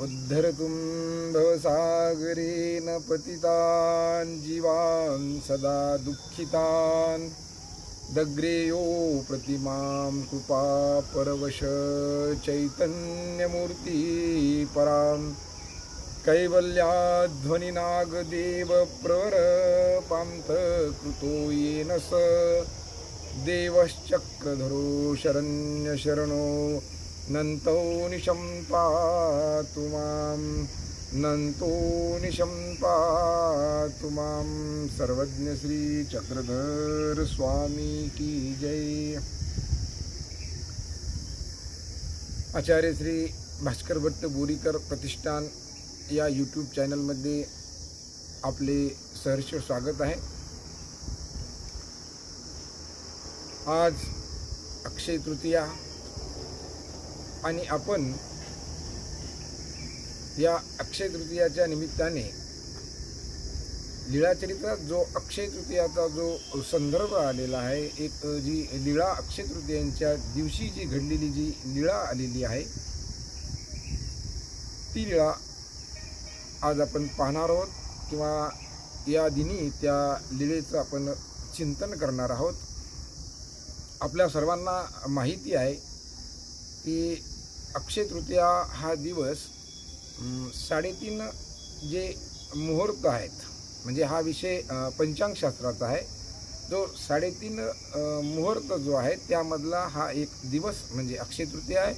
उद्धर्तुं भवसागरेण पतितान् जीवान् सदा दुःखितान्। दग्रेयो प्रतिमां कृपा परवश चैतन्यमूर्ती परां कैवल्याध्वनिनागदेव प्रवरपान्तकृतो येन स। देवश्चक्रधरो शरण्यशरणो नन्तो निशं पातु मां नन्तो निशं पातु मां सर्वज्ञ चक्रधर स्वामी की जय। आचार्य श्री भास्कर भट्ट बोरीकर प्रतिष्ठान या यूट्यूब चॅनलमध्ये आपले सहर्ष स्वागत आहे। आज अक्षय तृतीया आणि आपण या अक्षय तृतीयाच्या निमित्ताने लीळाचरित्रात जो अक्षय तृतीयाचा जो संदर्भ आलेला आहे एक जी लीळा अक्षय तृतीयांच्या दिवशी जी घडलेली जी लीळा आलेली आहे ती लीळा आज आपण पाहणार आहोत किंवा या दिनी त्या लीळेचं आपण चिंतन करणार आहोत. आपल्या सर्वांना माहिती आहे की अक्षय तृतीया हा दिवस साडेतीन जे मुहूर्त आहेत म्हणजे हा विषय पंचांगशास्त्राचा आहे. जो साडेतीन मुहूर्त जो आहे त्यामधला हा एक दिवस म्हणजे अक्षय तृतीया आहे.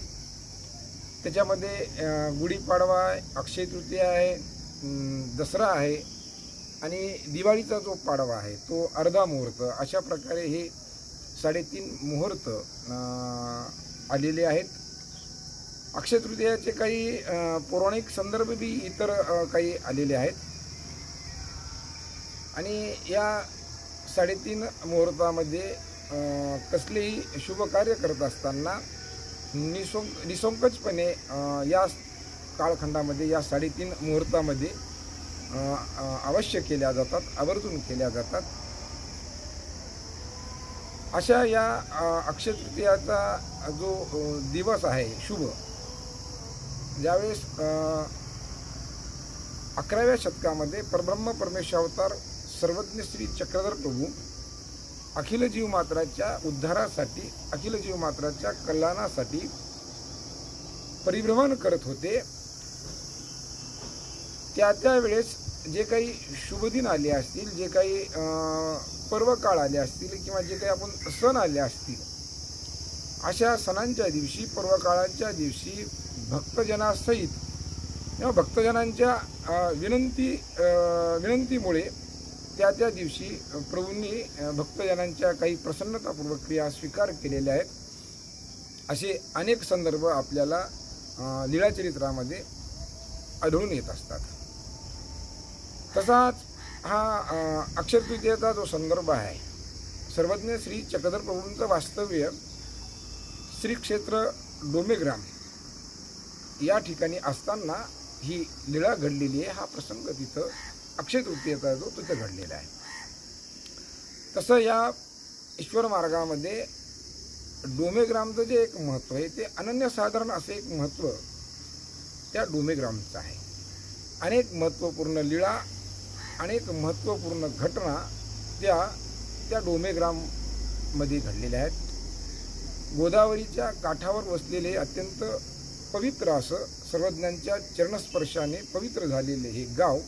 त्याच्यामध्ये गुढीपाडवा आहे अक्षय तृतीया आहे दसरा आहे आणि दिवाळीचा जो पाडवा आहे तो अर्धा मुहूर्त अशा प्रकारे हे साडेतीन मुहूर्त आलेले आहेत. अक्षय तृतीयाचे काही पौराणिक संदर्भ बी इतर काही आलेले आहेत. आणि या साडेतीन मुहूर्तामध्ये कसलेही शुभ कार्य करत असताना निसों निसंकोचपणे या काळखंडामध्ये या साडेतीन मुहूर्तामध्ये अवश्य केल्या जातात आवर्जून केल्या जातात. अशा या अक्षय तृतीयाचा जो दिवस आहे शुभ ज्यावेळेस अकराव्या शतकामध्ये परब्रह्म परमेश्वरावतार सर्वज्ञ श्री चक्रधर प्रभू अखिल जीवमात्राच्या उद्धारासाठी अखिल जीवमात्राच्या कल्याणासाठी परिभ्रमण करत होते. त्या त्यावेळेस जे काही शुभदिन आले असतील जे काही पर्वकाळ आले असतील किंवा जे काही आपण सण आले असतील अशा सणांच्या दिवशी पर्वकाळाच्या दिवशी भक्तजनासहित. किंवा भक्तजनांच्या विनंती विनंतीमुळे त्या त्या दिवशी प्रभूंनी भक्तजनांच्या काही प्रसन्नतापूर्वक क्रिया स्वीकार केलेल्या आहेत. असे अनेक संदर्भ आपल्याला लीळाचरित्रामध्ये आढळून येत असतात. तसाच हा अक्षरतृतीयेचा जो संदर्भ आहे सर्वज्ञ श्री चक्रधर प्रभूंचं वास्तव्य श्रीक्षेत्र डोमेग्राम या ठिकाणी असताना ही लीळा घडलेली आहे हा प्रसंग तिथं अक्षय तृतीयेचा जो तिथं घडलेला आहे. तसं या ईश्वर मार्गामध्ये डोमेग्रामचं जे एक महत्त्व आहे ते अनन्यसाधारण असं एक महत्त्व त्या डोमेग्रामचं आहे. अनेक महत्त्वपूर्ण लीळा अनेक महत्त्वपूर्ण घटना त्या त्या डोमेग्राममध्ये घडलेल्या आहेत. गोदावरीच्या काठावर वसलेले अत्यंत पवित्र असं सर्वज्ञांच्या चरणस्पर्शाने पवित्र झालेले हे गाव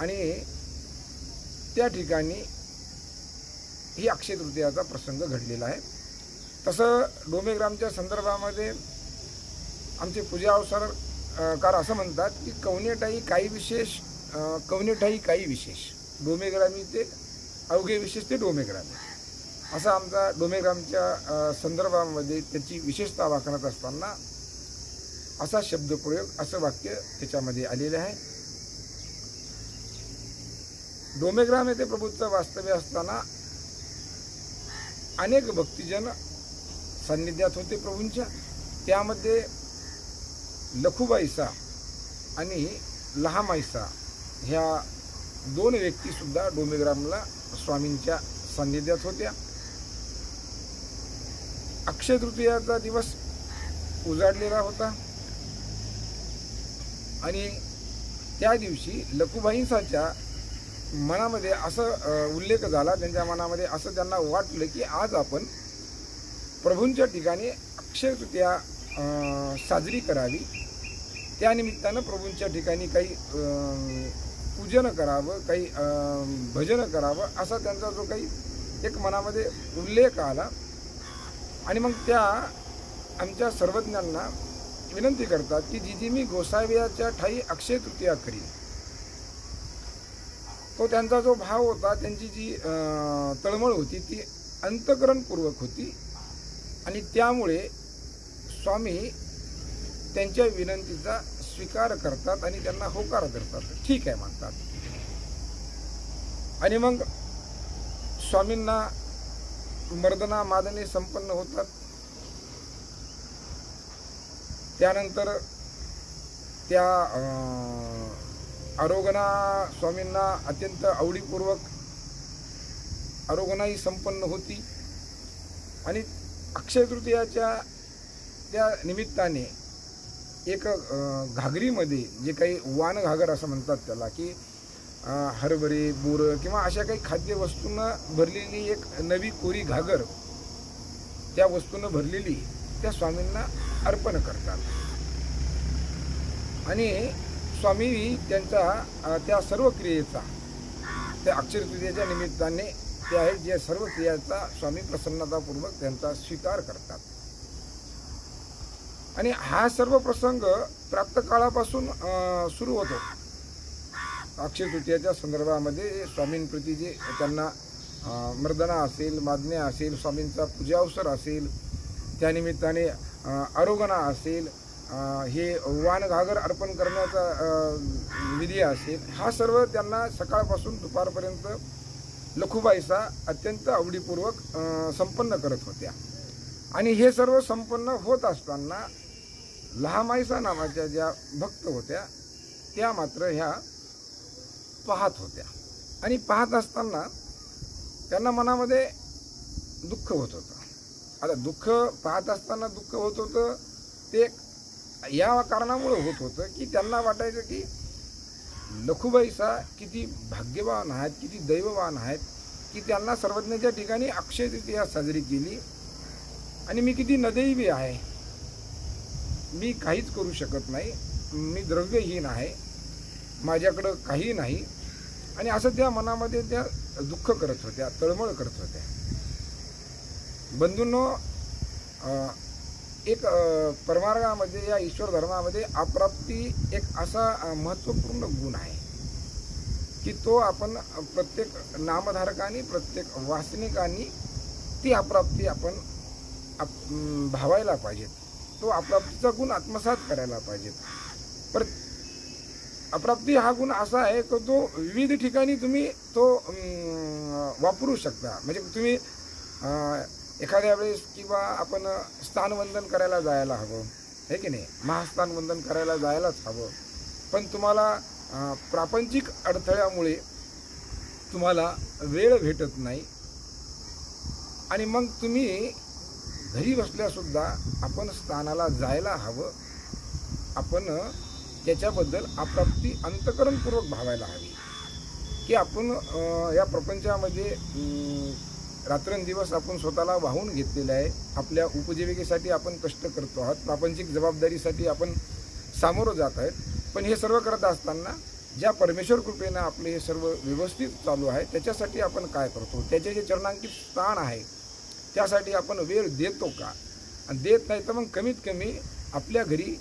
आणि त्या ठिकाणी ही अक्षय तृतीयाचा प्रसंग घडलेला आहे. तसं डोमेग्रामच्या संदर्भामध्ये आमचे पूजा अवसर कार असं म्हणतात की कवनेटाई काही विशेष कवनेटाई काही विशेष. डोमेग्रामी ते अवघे विशेष ते डोमेग्रामी. असा आमचा डोमेग्रामच्या संदर्भामध्ये त्याची विशेषता वाकणत असताना असा शब्दप्रयोग असं वाक्य त्याच्यामध्ये आलेलं आहे. डोमेग्राम येथे प्रभूचं वास्तव्य असताना अनेक भक्तिजन सान्निध्यात होते प्रभूंच्या. त्यामध्ये लखुबाईसा आणि लहामाईसा ह्या दोन व्यक्तीसुद्धा डोमेग्रामला स्वामींच्या सान्निध्यात होत्या. अक्षय तृतीयाचा दिवस उजाडलेला होता. आणि त्या दिवशी लखुबाईंसाच्या मनामध्ये असं उल्लेख झाला त्यांच्या मनामध्ये असं त्यांना वाटलं की आज आपण प्रभूंच्या ठिकाणी अक्षयतृतीया साजरी करावी. त्यानिमित्तानं प्रभूंच्या ठिकाणी काही पूजन करावं काही भजन करावं असा त्यांचा जो काही एक मनामध्ये उल्लेख आला. आणि मग त्या आमच्या सर्वज्ञांना विनंती करतात की जिजी मी गोसाव्याच्या ठाई अक्षय तृतीया करीन. तो त्यांचा जो भाव होता त्यांची जी तळमळ होती ती अंतकरणपूर्वक होती. आणि त्यामुळे स्वामी त्यांच्या विनंतीचा स्वीकार करतात आणि त्यांना होकार करतात. ठीक आहे म्हणतात आणि मग स्वामींना मर्दना मादने संपन्न होतात. त्यानंतर त्या आरोगणा स्वामींना अत्यंत आवडीपूर्वक आरोगणाही संपन्न होती. आणि अक्षय तृतीयाच्या त्या निमित्ताने एक घागरीमध्ये जे काही वान घागर असं म्हणतात त्याला की हरभरे बोरं किंवा अशा काही खाद्यवस्तूंनं भरलेली एक नवी कोरी घागर त्या वस्तूनं भरलेली त्या स्वामींना अर्पण करतात. आणि स्वामी त्यांचा त्या सर्व क्रियेचा त्या अक्षर तृतीयेच्या निमित्ताने ते आहेत जे सर्व क्रियाचा स्वामी प्रसन्नतापूर्वक त्यांचा स्वीकार करतात. आणि हा सर्व प्रसंग प्राप्तकाळापासून अं, सुरू होतो. अक्षयतृतीयाच्या संदर्भामध्ये स्वामींप्रती जे त्यांना मर्दना असेल मागण्या असेल स्वामींचा पूजा अवसर असेल त्यानिमित्ताने आरोगणा असेल हे वान घागर अर्पण करण्याचा विधी असेल हा सर्व त्यांना सकाळपासून दुपारपर्यंत लखुबाईसा अत्यंत आवडीपूर्वक संपन्न करत होत्या. आणि हे सर्व संपन्न होत असताना लहामाईसा नावाच्या ज्या भक्त होत्या त्या मात्र ह्या पाहत होत्या. आणि पाहत असताना त्यांना मनामध्ये दुःख होत होतं. आता दुःख पाहत असताना दुःख होत होतं ते या कारणामुळे होत होतं की त्यांना वाटायचं की लखुबाईसा किती भाग्यवान आहेत किती दैववान आहेत की त्यांना सर्वज्ञाच्या ठिकाणी अक्षय तृतीया साजरी केली. आणि मी किती नदैवी आहे. मी काहीच करू शकत नाही. मी द्रव्यहीन आहे. माझ्याकडं काही नाही. आणि असं त्या मनामध्ये त्या दुःख करत होत्या तळमळ करत होत्या. बंधूंनो एक परमार्गामध्ये या ईश्वर धर्मामध्ये अप्राप्ती एक असा महत्त्वपूर्ण गुण आहे की तो आपण प्रत्येक नामधारकांनी प्रत्येक वासनिकांनी ती अप्राप्ती आपण आप भावायला पाहिजेत. तो अप्राप्तीचा गुण आत्मसात करायला पाहिजेत. पर अप्राप्ती हा गुण असा आहे की तो विविध ठिकाणी तुम्ही तो वापरू शकता. म्हणजे तुम्ही एखाद्या वेळेस किंवा आपण स्थानवंदन करायला जायला हवं हे की नाही? महास्थानवंदन करायला जायलाच हवं. पण तुम्हाला प्रापंचिक अडथळ्यामुळे तुम्हाला वेळ भेटत नाही. आणि मग तुम्ही घरी बसल्यासुद्धा आपण स्थानाला जायला हवं. आपण त्याच्याबद्दल आप्राप्ती अंतकरणपूर्वक भावायला हवी. की आपण या प्रपंचामध्ये रात्रंदिवस आपण स्वतःला वाहून घेतलेलं आहे. आपल्या उपजीविकेसाठी आपण कष्ट करतो आहोत. प्रापंचिक जबाबदारीसाठी आपण सामोरं जात आहेत. पण हे सर्व करत असताना ज्या परमेश्वर कृपेनं आपले हे सर्व व्यवस्थित चालू आहे त्याच्यासाठी आपण काय करतो? त्याचे जे चरणांकित स्थान आहे त्यासाठी आपण वेळ देतो का? आणि देत नाही तर मग कमीत कमी आपल्या घरी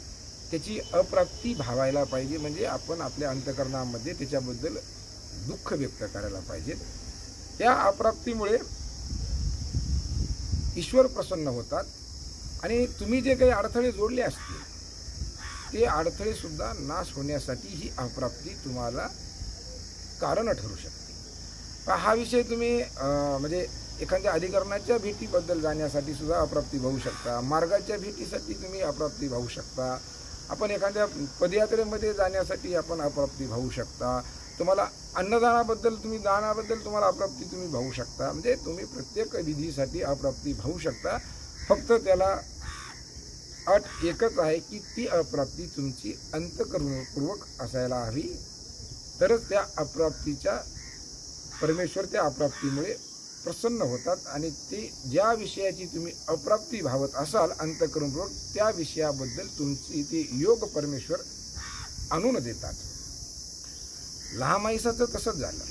त्याची अप्राप्ती भावायला पाहिजे. म्हणजे आपण आपल्या अंतकरणामध्ये त्याच्याबद्दल दुःख व्यक्त करायला पाहिजे. त्या अप्राप्तीमुळे ईश्वर प्रसन्न होतात. आणि तुम्ही जे काही अडथळे जोडले असतील ते अडथळेसुद्धा नाश होण्यासाठी ही अप्राप्ती तुम्हाला कारण ठरू शकते. हा विषय तुम्ही म्हणजे एखाद्या अधिकरणाच्या भेटीबद्दल जाण्यासाठी सुद्धा अप्राप्ती भाऊ शकता. मार्गाच्या भेटीसाठी तुम्ही अप्राप्ती भाऊ शकता. आपण एखाद्या पदयात्रेमध्ये जाण्यासाठी आपण अप्राप्ती भाऊ शकता. तुम्हाला अन्नदानाबद्दल तुम्ही दानाबद्दल तुम्हाला अप्राप्ती तुम्ही भावू शकता. म्हणजे तुम्ही प्रत्येक विधीसाठी अप्राप्ती भावू शकता. फक्त त्याला अट एकच आहे की ती अप्राप्ती तुमची अंतकरणपूर्वक असायला हवी. तरच त्या अप्राप्तीच्या परमेश्वर त्या अप्राप्तीमुळे प्रसन्न होतात आणि ते ज्या विषयाची तुम्ही अप्राप्ती भावत असाल अंतकरणपूर्वक त्या विषयाबद्दल तुमची ते योग परमेश्वर आणून देतात. लहामाईसाचं तसंच झालं.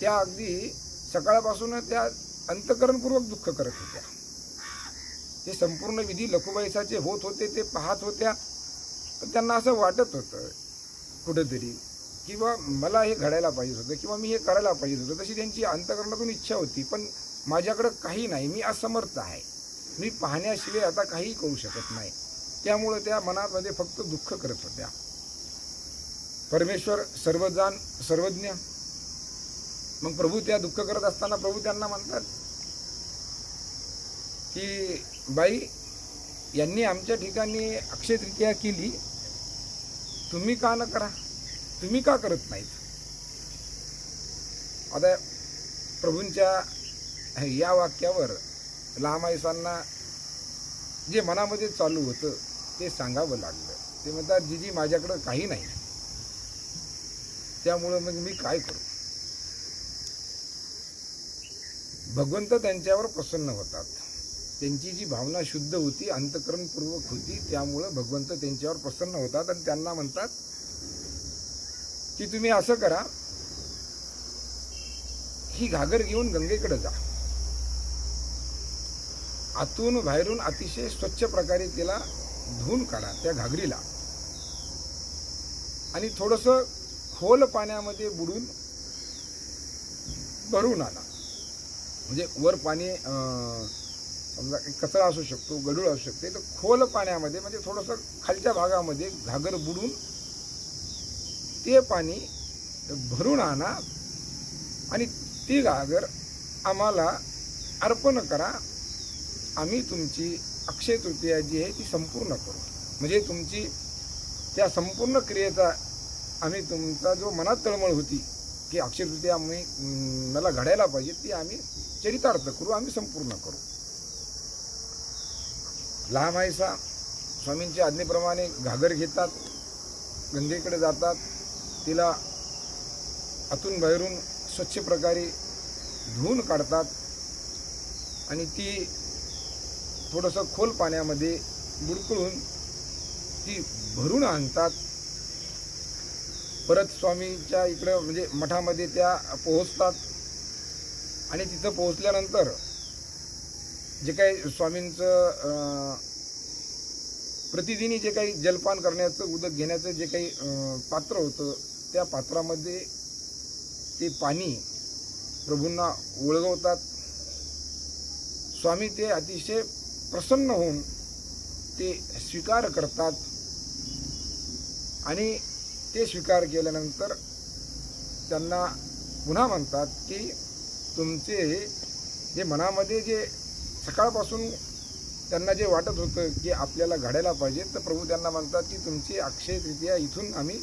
त्या अगदी सकाळपासून त्या अंतकरणपूर्वक दुःख करत होत्या. ते संपूर्ण विधी लखुबाईसाचे होत होते ते पाहत होत्या. पण त्यांना असं वाटत होतं कुठंतरी किंवा मला हे घडायला पाहिजे होतं किंवा मी हे करायला पाहिजे होतं तशी त्यांची अंतकरणातून इच्छा होती. पण माझ्याकडं काही नाही मी असमर्थ आहे. मी पाहण्याशिवाय आता काहीही करू शकत नाही. त्यामुळं त्या मनामध्ये फक्त दुःख करत होत्या. परमेश्वर सर्वजान सर्वज्ञ. मग प्रभू त्या दुःख करत असताना प्रभू त्यांना म्हणतात की बाई यांनी आमच्या ठिकाणी अक्षय तृतीया केली. तुम्ही का न करा? तुम्ही का करत नाहीत? आता प्रभूंच्या या वाक्यावर लहामायसांना जे मनामध्ये चालू होतं ते सांगावं लागलं. ते म्हणतात जीजी माझ्याकडं काही नाही. त्यामुळं मग म्हणजे मी काय करू? भगवंत त्यांच्यावर प्रसन्न होतात. त्यांची जी भावना शुद्ध होती अंतकरणपूर्वक होती त्यामुळं भगवंत त्यांच्यावर प्रसन्न होतात आणि त्यांना म्हणतात की तुम्ही असं करा ही घागर घेऊन गंगेकडे जा. आतून बाहेरून अतिशय स्वच्छ प्रकारे तिला धुवून काढा त्या घागरीला. आणि थोडंसं खोल पाण्यामध्ये बुडून भरून आणा म्हणजे वर पाणी समजा एक कचरा असू शकतो गडूळ असू शकते तर खोल पाण्यामध्ये म्हणजे थोडंसं खालच्या भागामध्ये घागर बुडून ते पाणी भरून आणा आणि ती घागर आम्हाला अर्पण करा. आम्ही तुमची अक्षय तृतीया जी आहे ती संपूर्ण करू. म्हणजे तुमची त्या संपूर्ण क्रियेचा आम्ही तुमचा जो मनात तळमळ होती की अक्षय आम्ही मला घडायला पाहिजे ती आम्ही चरितार्थ करू आम्ही संपूर्ण करू. लहान लहामाईसा स्वामींच्या आज्ञेप्रमाणे घागर घेतात गंगेकडे जातात तिला आतून बाहेरून स्वच्छ प्रकारे धुवून काढतात आणि ती थोडंसं खोल पाण्यामध्ये बुडकुळून ती भरून आणतात. परत स्वामीच्या इकडं म्हणजे मठामध्ये त्या पोहोचतात. आणि तिथं पोहोचल्यानंतर जे काही स्वामींचं प्रतिदिनी जे काही जलपान करण्याचं उदक घेण्याचं जे काही पात्र होतं त्या पात्रामध्ये ते पाणी प्रभूंना ओळगवतात. स्वामी ते अतिशय प्रसन्न होऊन ते स्वीकार करतात. आणि ते स्वीकार केल्यानंतर त्यांना पुन्हा म्हणतात की तुमचे जे मनामध्ये जे सकाळपासून त्यांना जे वाटत होतं की आपल्याला घडायला पाहिजे तर प्रभू त्यांना म्हणतात की तुमची अक्षय तृतीया इथून आम्ही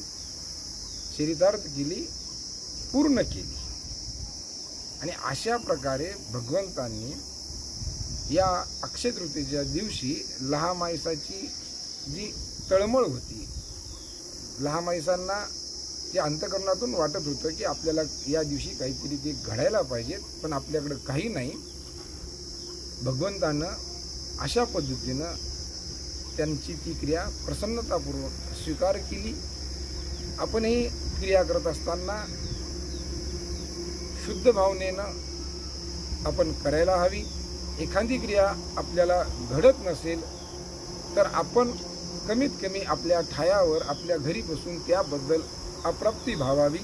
चरितार्थ केली पूर्ण केली. आणि अशा प्रकारे भगवंतांनी या अक्षय तृतीयेच्या दिवशी लहामाईसाची जी तळमळ होती लहामाईसांना ते अंतकरणातून वाटत होतं की आपल्याला या दिवशी काहीतरी ते घडायला पाहिजेत पण आपल्याकडं काही नाही. भगवंतानं अशा पद्धतीनं त्यांची ती क्रिया प्रसन्नतापूर्वक स्वीकार केली. आपणही क्रिया करत असताना शुद्ध भावनेनं आपण करायला हवी. एखादी क्रिया आपल्याला घडत नसेल तर आपण कमीत कमी आपल्या ठायावर आपल्या घरी बसून त्याबद्दल अप्राप्ती भावावी.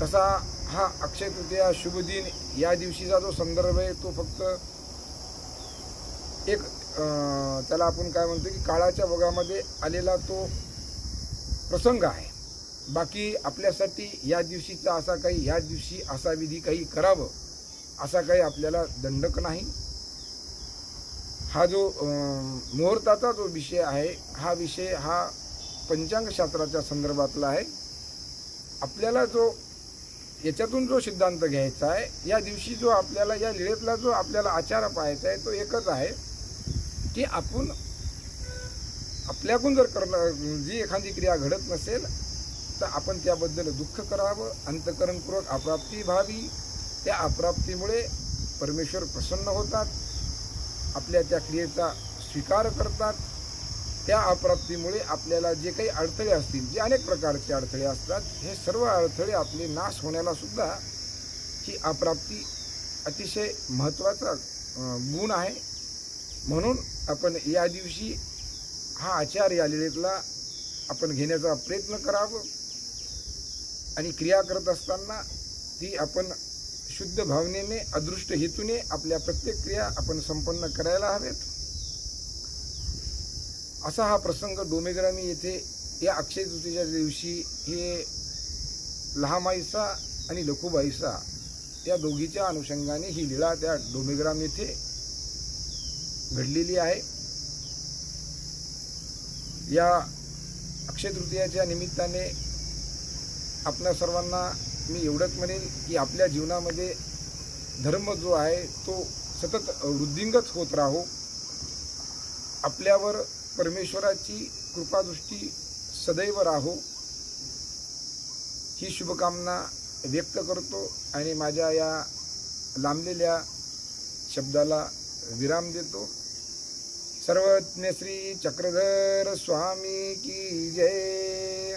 तसा हा अक्षय तृतीया शुभ दिन या दिवशीचा जो संदर्भ आहे तो फक्त एक त्याला आपण काय म्हणतो की काळाच्या वगामध्ये आलेला तो प्रसंग आहे. बाकी आपल्यासाठी या दिवशीचा असा काही या दिवशी असा विधी काही करावं असा काही आपल्याला दंडक नाही. हा जो मुहूर्ताचा जो विषय आहे हा विषय हा पंचांगशास्त्राच्या संदर्भातला आहे. आपल्याला जो याच्यातून जो सिद्धांत घ्यायचा आहे या दिवशी जो आपल्याला या लिळेतला जो आपल्याला आचार पाहायचा आहे तो एकच आहे की आपण आपल्याकडून जर करणं जी एखादी क्रिया घडत नसेल तर आपण त्याबद्दल दुःख करावं अंतकरणपूर्वक अप्राप्ती व्हावी. त्या अप्राप्तीमुळे परमेश्वर प्रसन्न होतात. आपल्या त्या क्रियेचा स्वीकार करतात. त्या अप्राप्तीमुळे आपल्याला जे काही अडथळे असतील जे अनेक प्रकारचे अडथळे असतात हे सर्व अडथळे आपले नाश होण्याला सुद्धा ही अप्राप्ती अतिशय महत्त्वाचा गुण आहे. म्हणून आपण या दिवशी हा आचार या लिलेतला आपण घेण्याचा प्रयत्न करावं. आणि क्रिया करत असताना ती आपण शुद्ध भावनेने अदृष्ट हेतूने आपल्या प्रत्येक क्रिया आपण संपन्न करायला हवेत. असा हा प्रसंग डोमेग्रामी येथे या अक्षय तृतीच्या दिवशी हे लहामाईसा आणि लखुबाईसा या दोघीच्या अनुषंगाने ही लीळा त्या डोमेग्राम येथे घडलेली आहे. या अक्षय तृतीयाच्या निमित्ताने आपल्या सर्वांना मी एवढंच म्हणेन की आपल्या जीवनामध्ये धर्म जो आहे तो सतत वृद्धिंगत होत राहो. आपल्यावर परमेश्वराची कृपादृष्टी सदैव राहो. ही शुभकामना व्यक्त करतो आणि माझ्या या लांबलेल्या शब्दाला विराम देतो. सर्वज्ञ श्री चक्रधर स्वामी की जय.